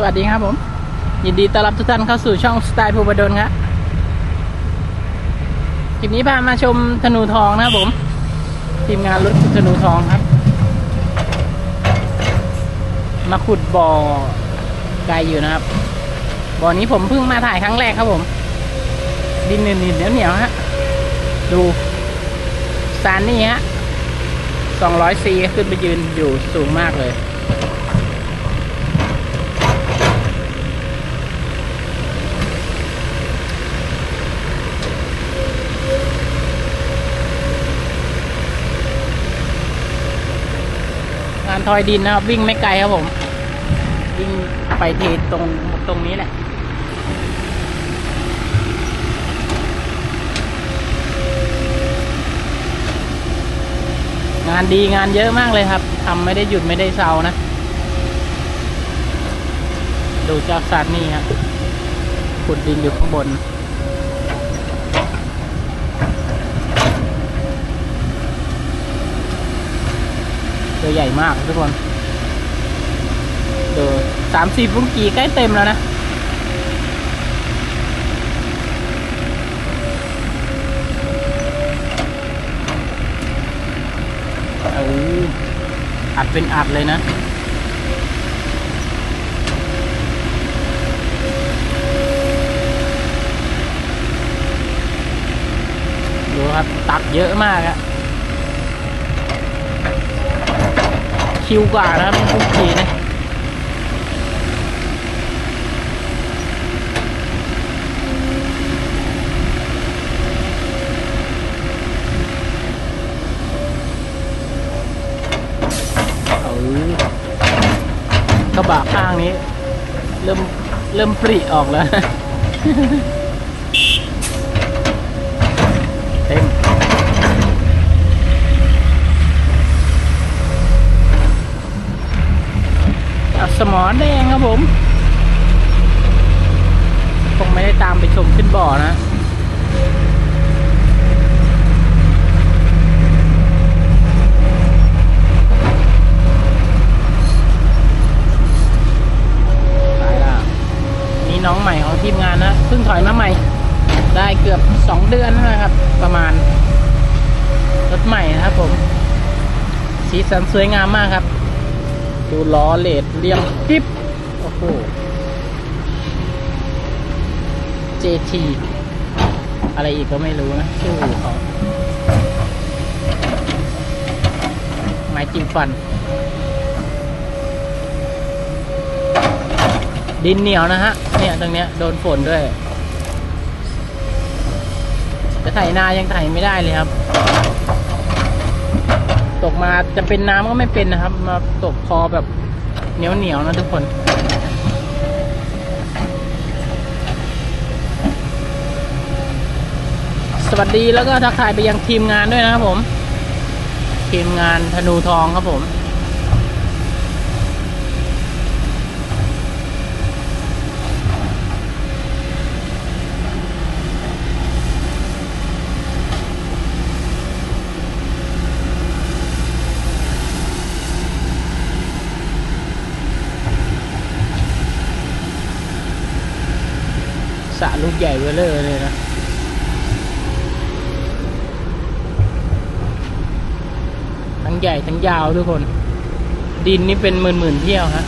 สวัสดีครับผม ยินดีต้อนรับทุกท่านเข้าสู่ช่องสไตล์ภูบดลครับคลิปนี้พามาชมธนูทองนะครับผม ทีมงานรถธนูทองครับ มาขุดบ่อไกลอยู่นะครับ บ่อนี้ผมเพิ่งมาถ่ายครั้งแรกครับผม ดินหนืดๆเหนียวเหนียวฮะดูซานนี่ฮะ200ซีขึ้นไปยืนอยู่สูงมากเลย ทอยดินนะครับ วิ่งไม่ไกลครับผม วิ่งไปเทตรงตรงนี้แหละงานดีงานเยอะมากเลยครับทำไม่ได้หยุดไม่ได้เซานะ ดูจากสัตว์นี่ครับขุดดินอยู่ข้างบน ตัวใหญ่มากทุกคนดูสามสี่ฟุงกีใกล้เต็มแล้วนะเอออัดเป็นอัดเลยนะดูครับตักเยอะมากอะ คิวกว่านะไมันทุกทีนะเออกระบะข้างนี้ เริ่มเริ่มปริออกแล้ว เต็ม อะ สมอแดงครับผมคงไม่ได้ตามไปชมขึ้นบ่อนะตายละนี่น้องใหม่ของทีมงานนะเพิ่งถอยมาใหม่ ได้เกือบสองเดือนนะครับ ประมาณรถใหม่นะครับผม สีสันสวยงามมากครับ ดูล้อเลดเรียมกิ๊บโอ้โห JT อะไรอีกก็ไม่รู้นะ ชื่อเขาไม้จิ้มฟัน ดินเหนียวนะฮะ เนี่ยตรงเนี้ยโดนฝนด้วย จะไถนายังไถไม่ได้เลยครับ ตกมาจะเป็นน้ำก็ไม่เป็นนะครับ มาตกคอแบบเหนียวเหนียวนะทุกคน สวัสดีแล้วก็ทักทายไปยังทีมงานด้วยนะครับผม ทีมงานธนูทองครับผม สระลูกใหญ่เวเลอร์เลยนะทั้งใหญ่ทั้งยาวทุกคน ดินนี่เป็นหมื่นหมื่นเที่ยวฮะ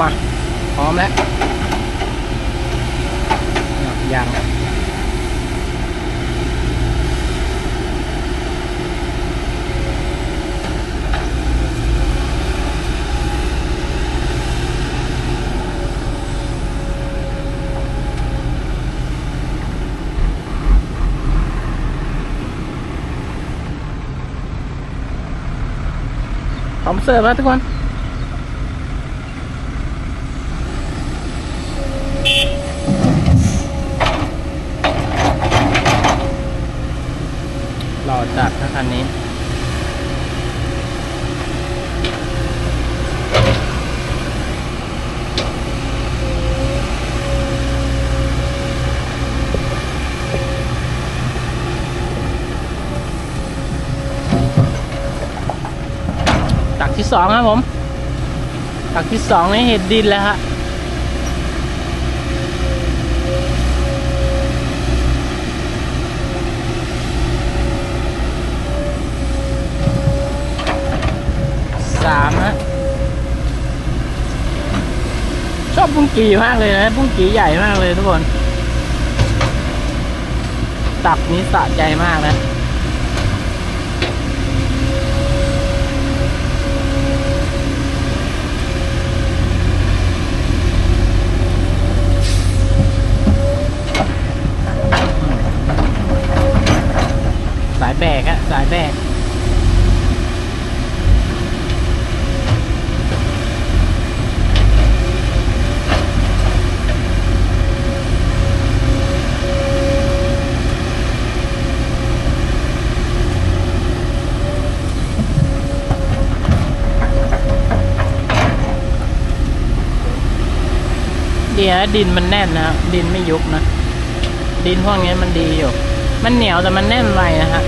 มาพร้อมแล้วยัง เสิร์ฟแล้วทุกคนรอจัดนะคันนี้ ที่สองครับผมฝักที่สองนี่เห็ดดินแล้วฮะสามฮะชอบบุ้งกีมากเลยนะบุ้งกีใหญ่มากเลยทุกคน ตับนี้สะใจมากนะ สายแบกอะสายแบกเดี๋ยวดินมันแน่นนะดินไม่ยุบนะ ดินพวกนี้มันดีอยู่ มันเหนียวแต่มันแน่นไวนะฮะ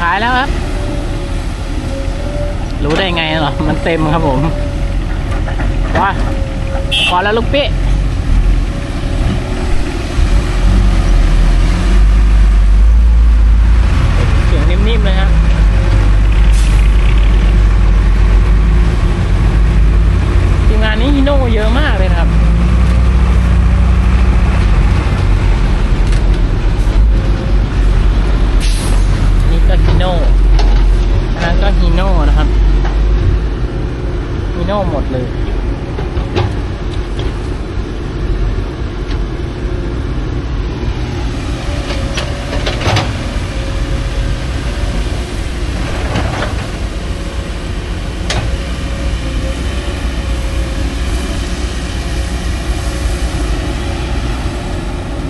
ท้ายแล้วครับ รู้ได้ไงเหรอ มันเต็มครับผมว้าพอแล้วลูกพี่เสียงนิ่มๆเลยครับมงานนี้ฮิโน่เยอะมากเลยนะครับ นี่ก็ฮิโน่อันนั้น ก็ฮิโน่นะครับฮิโน่หมดเลย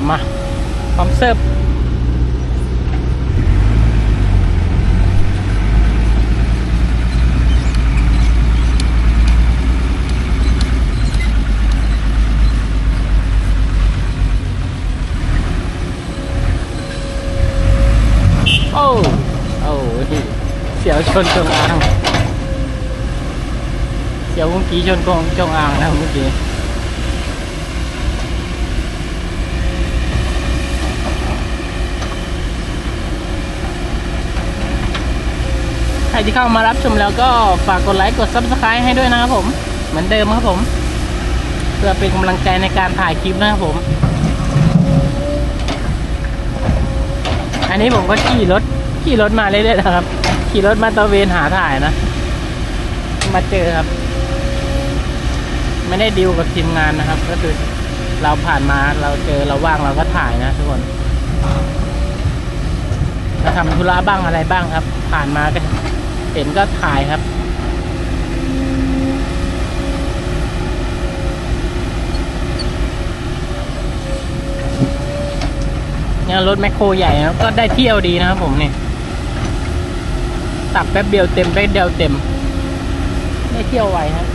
มาพร้อมเสิร์ฟโอ้โอ้เสียว ชนจงอางเสียวเมื่อกี้ชนกองจงอางนะเมื่อกี้ใครที่เข้ามารับชมแล้วก็ฝากกดไลค์กด subscribe ให้ด้วยนะครับผม เหมือนเดิมครับผม เพื่อเป็นกำลังใจในการถ่ายคลิปนะครับผม อันนี้ผมก็ขี่รถขี่รถมาเรื่อยๆนะครับ ขี่รถมาตะเวนหาถ่ายนะ มาเจอครับ ไม่ได้ดิวกับทีมงานนะครับ ก็คือเราผ่านมาเราเจอเราว่างเราก็ถ่ายนะทุกคนเราทำธุระบ้างอะไรบ้างครับ ผ่านมาก็เห็นก็ถ่ายครับเนี่ยรถแมคโครใหญ่นะก็ได้เที่ยวดีนะครับผมนี่ ตับแป๊บเดียวเต็มแป๊บเดียวเต็ม ไม่เที่ยวไวครับ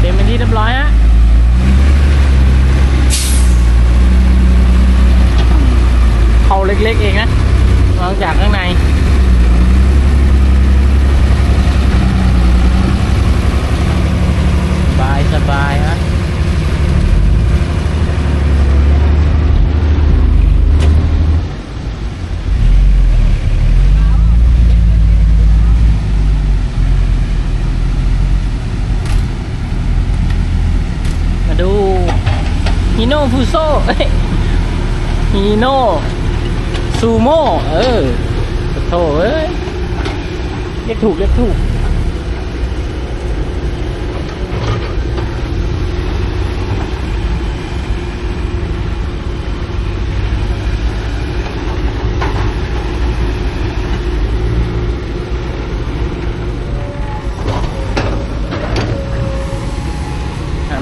เต็มเป็นที่เรียบร้อยฮะ เล็กๆเองนะมองจากข้างในสบายสบายฮะมาดูฮีโน่ฟูโซฮีโน่ ซูโม่เออโถเอ้ยเรียกถูกเรียกถูก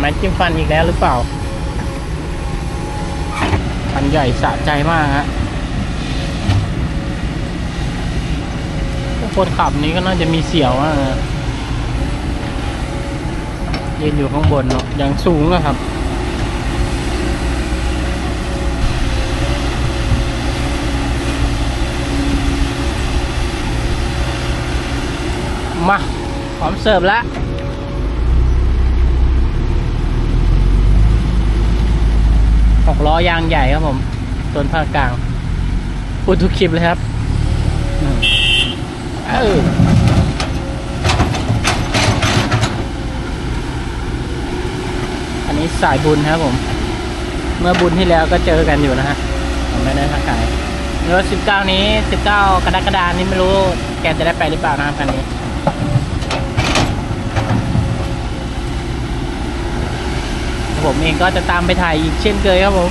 ไม้จิ้มฟันอีกแล้วหรือเปล่า ฟันใหญ่สะใจมากฮะ คนขับนี้ก็น่าจะมีเสียวมากนะยืนอยู่ข้างบนเนอะอย่างสูงอะครับมาพร้อมเสิร์ฟแล้วหกล้อยางใหญ่ครับผมส่วนภาคกลางพูดทุกคลิปเลยครับ เอออันนี้สายบุญครับผม เมื่อบุญที่แล้วก็เจอกันอยู่นะฮะผมไม่ได้ทักทายรถสิบเก้านี้สิบเก้ากรกฎานี้ไม่รู้แกจะได้ไปหรือเปล่านะครับคันนี้ผมเองก็จะตามไปถ่ายอีกเช่นเคยครับผม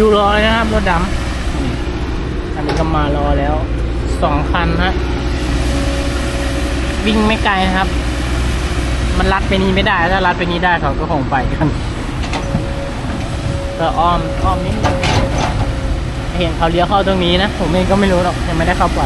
คิวรอเลยนะครับรถดำอันนี้ก็มารอแล้วสองคันฮะวิ่งไม่ไกลนะครับ มันลัดไปนี้ไม่ได้ ถ้าลัดไปนี้ได้เขาก็คงไปกันก็อ้อมอ้อมนิดนึงเห็นเขาเลี้ยวเข้าตรงนี้นะ ผมเองก็ไม่รู้หรอกยังไม่ได้เข้าไป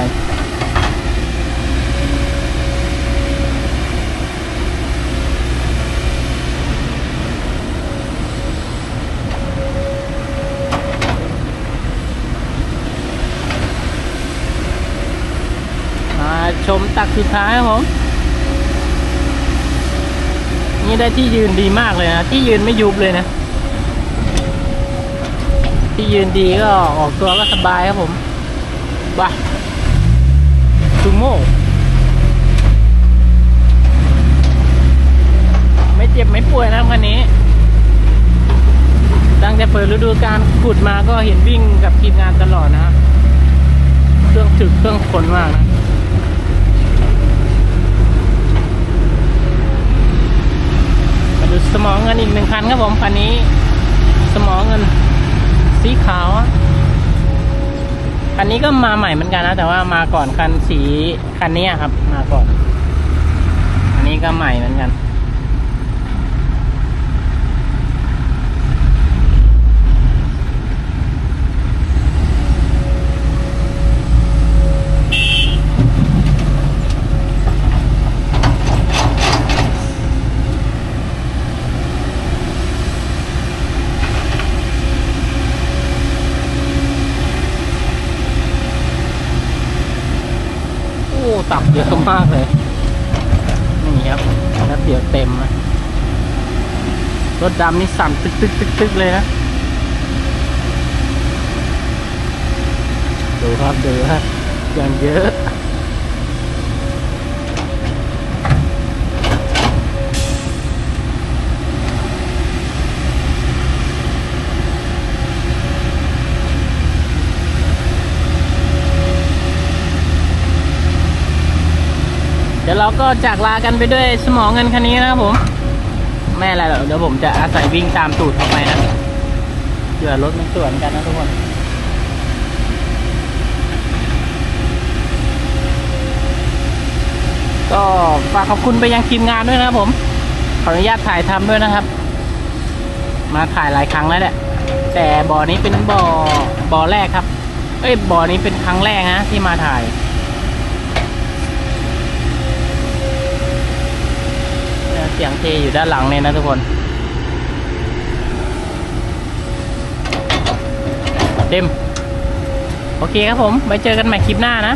มา ชมตักสุดท้ายครับผม นี่ได้ที่ยืนดีมากเลยนะ ที่ยืนไม่ยุบเลยนะ ที่ยืนดีก็ออกตัวก็สบายครับผมว้าซูโม่ไม่เจ็บไม่ป่วยนะคันนี้ตั้งแต่เปิดฤดูกาลขุดมาก็เห็นวิ่งกับทีมงานตลอดนะเครื่องถึกเครื่องคนมากนะ มา ดูสมองเงินอีกหนึ่งคันครับผมคันนี้ สมองเงินสีขาวคันนี้ก็มาใหม่เหมือนกันนะ แต่ว่ามาก่อนคันสีคันนี้ครับ มาก่อน อันนี้ก็ใหม่เหมือนกัน เยอะมากเลย นี่ครับแล้วเดี๋ยวเต็มนะรถดำนี่สั่นตึกตึกตึกตึกเลยนะ ดูครับดูครับอย่างเยอะ เดี๋ยวเราก็จากลากันไปด้วยสมองเงินคันนี้นะครับผม ไม่อะไรหรอกเดี๋ยวผมจะอาศัยวิ่งตามตูดเข้าไปนะเผื่อรถมันสวนกันนะทุกคนก็ฝากขอบคุณไปยังทีมงานด้วยนะครับผม ขออนุญาตถ่ายทำด้วยนะครับ มาถ่ายหลายครั้งแล้วแหละแต่บ่อนี้เป็นบ่อบ่อแรกครับ เอ้ยบ่อนี้เป็นครั้งแรกนะที่มาถ่าย เนี่ยเสียงเทอยู่ด้านหลังเนี่ยนะทุกคนเต็มโอเคครับผมไว้เจอกันใหม่คลิปหน้านะ